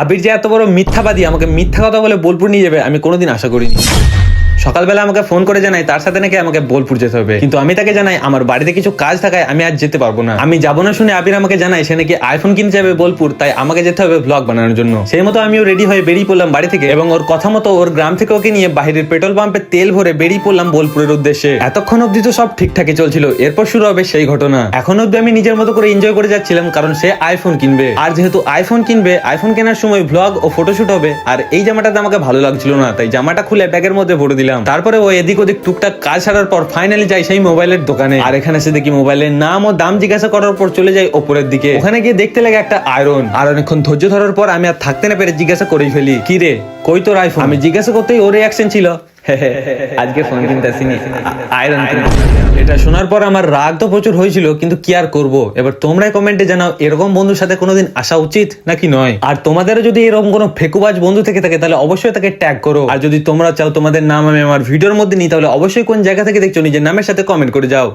আবির যে এত বড় মিথ্যাবাদী, আমাকে মিথ্যা কথা বলে বোলপুর নিয়ে যাবে, আমি কোনোদিন আশা করিনি। সকালবেলা আমাকে ফোন করে জানাই, তার সাথে নাকি আমাকে বোলপুর যেতে হবে। কিন্তু আমি তাকে জানাই, আমার বাড়িতে কিছু কাজ থাকায় আমি আজ যেতে পারব না। আমি যাব না শুনে আবির আমাকে জানাই সে নাকি আইফোন কিনতে যাবে বোলপুর, তাই আমাকে যেতে হবে ব্লগ বানানোর জন্য। সেই মতো আমিও রেডি হয়ে বেরিয়ে পড়লাম বাড়ি থেকে এবং ওর কথা মতো ওর গ্রাম থেকে ওকে নিয়ে বাইরের পেট্রোল পাম্পে তেল ভরে বেরিয়ে পড়লাম বোলপুরের উদ্দেশ্যে। এতক্ষণ অব্দি তো সব ঠিকঠাকই চলছিল, এরপর শুরু হবে সেই ঘটনা। এখন অব্দি আমি নিজের মতো করে এনজয় করে যাচ্ছিলাম, কারণ সে আইফোন কিনবে। আর যেহেতু আইফোন কিনবে আইফোন কেনার সময় ব্লগ ও ফটোশুট হবে, আর এই জামাটাতে আমাকে ভালো লাগছিল না, তাই জামাটা খুলে ব্যাগের মধ্যে ভরে দিলাম। তারপরে ও এদিক ওদিক টুকটাক কাজ সারার পর ফাইনালি যাই সেই মোবাইলের দোকানে। আর এখানে এসে দেখি মোবাইলের নাম ও দাম জিজ্ঞাসা করার পর চলে যাই ওপরের দিকে। ওখানে গিয়ে দেখতে লাগে একটা আয়রন আর অনেকক্ষণ ধৈর্য ধরার পর আমি আর থাকতে না পেরে জিজ্ঞাসা করেই ফেলি, কি রে? কই তোর আইফোন আমি জিজ্ঞাসা করতেই ওর রিয়াকশন ছিল আজকে ফোন কিনতে আয়রন এটা শোনার পর আমার রাগ তো প্রচুর হয়েছিল, কিন্তু কি আর করব? এবার তোমরাই কমেন্টে জানাও, এরকম বন্ধুর সাথে কোনোদিন আসা উচিত নাকি নয়? আর তোমাদেরও যদি এরকম কোনো ফেকুবাজ বন্ধু থেকে থাকে, তাহলে অবশ্যই তাকে ট্যাগ করো। আর যদি তোমরা চাও তোমাদের নাম আমি আমার ভিডিওর মধ্যে নিই, তাহলে অবশ্যই কোন জায়গা থেকে দেখছ, নিজের নামের সাথে কমেন্ট করে যাও।